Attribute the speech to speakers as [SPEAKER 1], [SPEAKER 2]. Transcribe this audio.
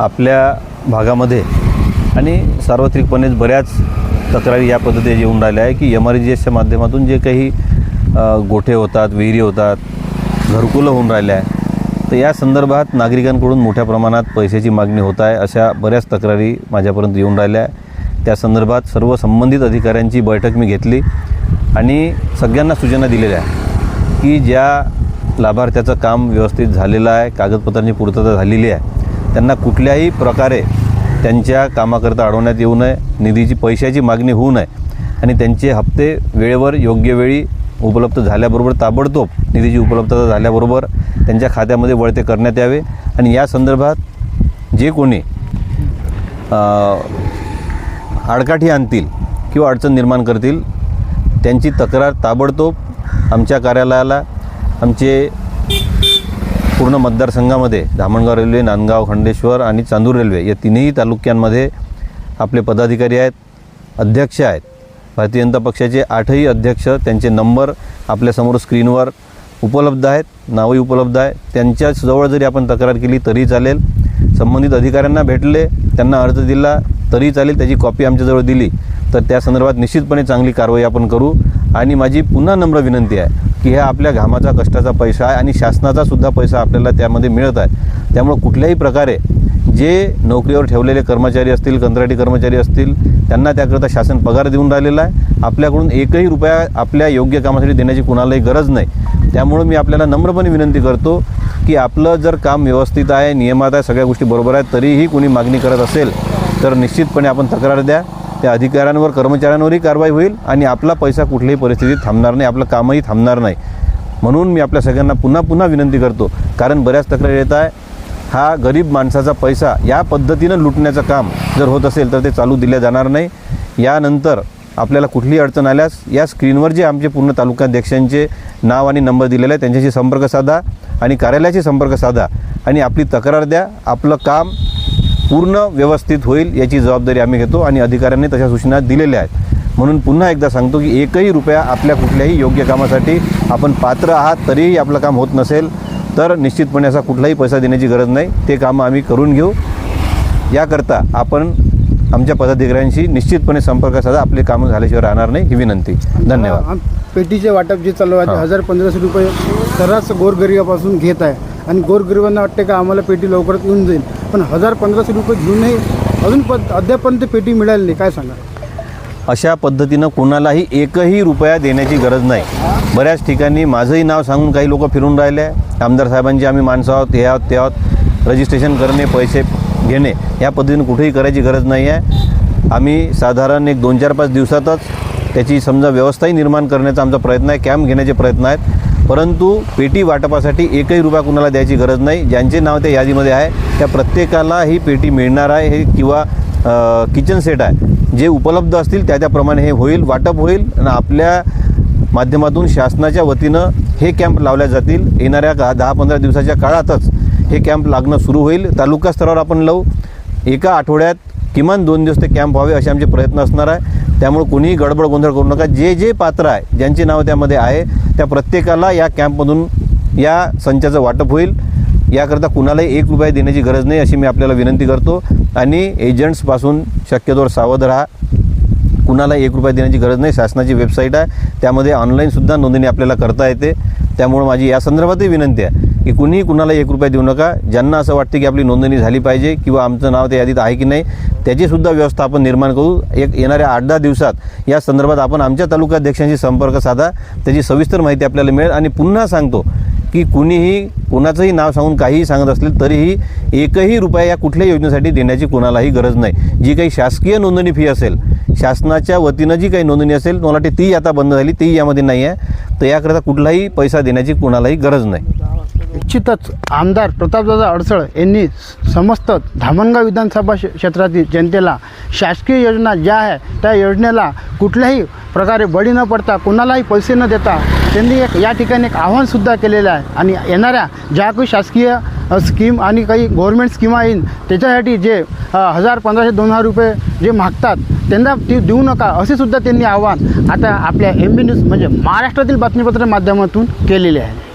[SPEAKER 1] आपल्या भागामध्ये. आणि सार्वत्रिकपणेच बऱ्याच तक्रारी या पद्धतीने येऊन राहिल्या आहे की एम आर जी एसच्या माध्यमातून जे काही गोठे होतात विहिरी होतात घरकुलं होऊन राहिल्या आहे तर या संदर्भात नागरिकांकडून मोठ्या प्रमाणात पैशाची मागणी होत आहे अशा बऱ्याच तक्रारी माझ्यापर्यंत येऊन राहिल्या आहे त्या संदर्भात सर्व संबंधित अधिकाऱ्यांची बैठक मी घेतली आणि सगळ्यांना सूचना दिलेल्या आहे की ज्या लाभार्थ्याचं काम व्यवस्थित झालेलं आहे कागदपत्रांची पूर्तता झालेली आहे त्यांना कुठल्याही प्रकारे त्यांच्या कामाकरता अडवण्यात येऊ नये निधीची पैशाची मागणी होऊ नये आणि त्यांचे हप्ते वेळेवर योग्य वेळी उपलब्ध झाल्याबरोबर ताबडतोब निधीची उपलब्धता झाल्याबरोबर त्यांच्या खात्यामध्ये वळते करण्यात यावे. आणि या संदर्भात जे कोणी आडकाठी आणतील किंवा अडचण निर्माण करतील त्यांची तक्रार ताबडतोब आमच्या कार्यालयाला आमचे पूर्ण मतदारसंघामध्ये धामणगाव रेल्वे नांदगाव खंडेश्वर आणि चांदूर रेल्वे या तिन्ही तालुक्यांमध्ये आपले पदाधिकारी आहेत अध्यक्ष आहेत. भारतीय जनता पक्षाचे आठही अध्यक्ष त्यांचे नंबर आपल्यासमोर स्क्रीनवर उपलब्ध आहेत नावही उपलब्ध आहे. त्यांच्याजवळ जरी आपण तक्रार केली तरी चालेल. संबंधित अधिकाऱ्यांना भेटले त्यांना अर्ज दिला तरी चालेल त्याची कॉपी आमच्याजवळ दिली. तर त्या संदर्भात निश्चितपणे चांगली कारवाई आपण करू. आणि माझी पुन्हा नम्र विनंती आहे की हे आपल्या घामाचा कष्टाचा पैसा आहे आणि शासनाचा सुद्धा पैसा आपल्याला त्यामध्ये मिळत आहे. त्यामुळं कुठल्याही प्रकारे जे नोकरीवर ठेवलेले कर्मचारी असतील कंत्राटी कर्मचारी असतील त्यांना त्याकरता शासन पगार देऊन राहिलेला आहे. आपल्याकडून एकही रुपया आपल्या योग्य कामासाठी देण्याची कुणालाही गरज नाही. त्यामुळं मी आपल्याला नम्रपणे विनंती करतो की आपलं जर काम व्यवस्थित आहे नियमात आहे सगळ्या गोष्टी बरोबर आहेत तरीही कोणी मागणी करत असेल तर निश्चितपणे आपण तक्रार द्या. त्या अधिकाऱ्यांवर कर्मचाऱ्यांवरही कारवाई होईल आणि आपला पैसा कुठल्याही परिस्थितीत थांबणार नाही आपलं कामही थांबणार नाही. म्हणून मी आपल्या सगळ्यांना पुन्हा पुन्हा विनंती करतो कारण बऱ्याच तक्रारी येत आहे हा गरीब माणसाचा पैसा या पद्धतीनं लुटण्याचं काम जर होत असेल तर ते चालू दिल्या जाणार नाही. यानंतर आपल्याला कुठलीही अडचण आल्यास या स्क्रीनवर जे आमचे पूर्ण तालुकाध्यक्षांचे नाव आणि नंबर दिलेले आहे त्यांच्याशी संपर्क साधा आणि कार्यालयाशी संपर्क साधा आणि आपली तक्रार द्या आपलं काम पूर्ण व्यवस्थित होईल याची जबाबदारी आम्ही घेतो आणि अधिकाऱ्यांनी तशा सूचना दिलेल्या आहेत. म्हणून पुन्हा एकदा सांगतो की एकही रुपया आपल्या कुठल्याही योग्य कामासाठी आपण पात्र आहात तरीही आपलं काम होत नसेल तर निश्चितपणे असा कुठलाही पैसा देण्याची गरज नाही. ते कामं आम्ही करून घेऊ. याकरता आपण आमच्या पदाधिकाऱ्यांशी निश्चितपणे संपर्क साधा आपले कामं झाल्याशिवाय राहणार नाही ही विनंती. धन्यवाद.
[SPEAKER 2] पेटीचे वाटप जे चालू आहे. हजार पंधराशे रुपये सर्रास गोरगरिबापासून घेत आहे. आणि गोरगरिबांना वाटते का आम्हाला पेटी लवकरात येऊन जाईल? पण हजार पंधराशे रुपये घेऊनही अजून पण अद्यापर्यंत पेटी मिळाली नाही. काय सांगा?
[SPEAKER 1] अशा पद्धतीनं कोणालाही एकही रुपया देण्याची गरज नाही. बऱ्याच ठिकाणी माझंही नाव सांगून काही लोक फिरून राहिले. आहे आमदार साहेबांची आम्ही माणसं आहोत हे आहोत ते आहोत. रजिस्ट्रेशन करणे पैसे घेणे या पद्धतीनं कुठेही करायची गरज नाही आहे. आम्ही साधारण एक दोन चार पाच दिवसातच त्याची समजा व्यवस्थाही निर्माण करण्याचा आमचा प्रयत्न आहे कॅम्प घेण्याचे प्रयत्न आहेत. परंतु पेटी वाटपासाठी एकही रुपया कुणाला द्यायची गरज नाही. ज्यांचे नाव त्या यादीमध्ये आहे त्या प्रत्येकाला ही पेटी मिळणार आहे हे किंवा किचन सेट आहे. जे उपलब्ध असतील त्या त्याप्रमाणे हे होईल वाटप होईल आणि आपल्या माध्यमातून शासनाच्या वतीनं हे कॅम्प लावल्या जातील. येणाऱ्या का दहा पंधरा दिवसाच्या काळातच हे कॅम्प लागणं सुरू होईल. तालुका स्तरावर आपण लावू. एका आठवड्यात किमान दोन दिवस ते कॅम्प व्हावे असे आमचे प्रयत्न असणार आहे. त्यामुळे कोणीही गडबड गोंधळ करू नका. जे जे पात्र आहे ज्यांची नावं त्यामध्ये आहे त्या प्रत्येकाला या कॅम्पमधून या संचाचं वाटप होईल. याकरता कुणालाही एक रुपया देण्याची गरज नाही अशी मी आपल्याला विनंती करतो. आणि एजंट्सपासून शक्यतोवर सावध राहा. कुणाला एक रुपया देण्याची गरज नाही. शासनाची वेबसाईट आहे. त्यामध्ये ऑनलाईनसुद्धा नोंदणी आपल्याला करता येते. त्यामुळे माझी या संदर्भातही विनंती आहे. की कुणीही कुणाला एक रुपया देऊ नका. ज्यांना असं वाटतं की आपली नोंदणी झाली पाहिजे किंवा आमचं नाव त्या यादीत आहे की नाही त्याचीसुद्धा व्यवस्था आपण निर्माण करू. एक येणाऱ्या आठ दहा दिवसात या संदर्भात आपण आमच्या तालुकाध्यक्षांशी संपर्क साधा. त्याची सविस्तर माहिती आपल्याला मिळेल. आणि पुन्हा सांगतो की कुणीही कोणाचंही नाव सांगून काहीही सांगत असले तरीही एकही रुपया या कुठल्याही योजनेसाठी देण्याची कोणालाही गरज नाही. जी काही शासकीय नोंदणी फी असेल शासनाच्या वतीनं जी काही नोंदणी असेल मला वाटते ती आता बंद झाली ती यामध्ये नाही आहे. तर याकरता कुठलाही पैसा देण्याची कोणालाही गरज नाही.
[SPEAKER 2] निश्चितच आमदार प्रतापदादा अडसळ यांनी समस्त धामणगाव विधानसभा क्षेत्रातील जनतेला शासकीय योजना ज्या आहे त्या योजनेला कुठल्याही प्रकारे बळी न पडता कुणालाही पैसे न देता त्यांनी एक या ठिकाणी एक आव्हानसुद्धा केलेलं आहे. आणि येणाऱ्या ज्या काही शासकीय स्कीम आणि काही गव्हर्मेंट स्कीमा येईन त्याच्यासाठी जे हजार पंधराशे दोन हजार रुपये जे मागतात त्यांना ती देऊ नका असे सुद्धा त्यांनी आव्हान आता आपल्या एम बी न्यूज म्हणजे महाराष्ट्रातील बातमीपत्र माध्यमातून केलेले आहे.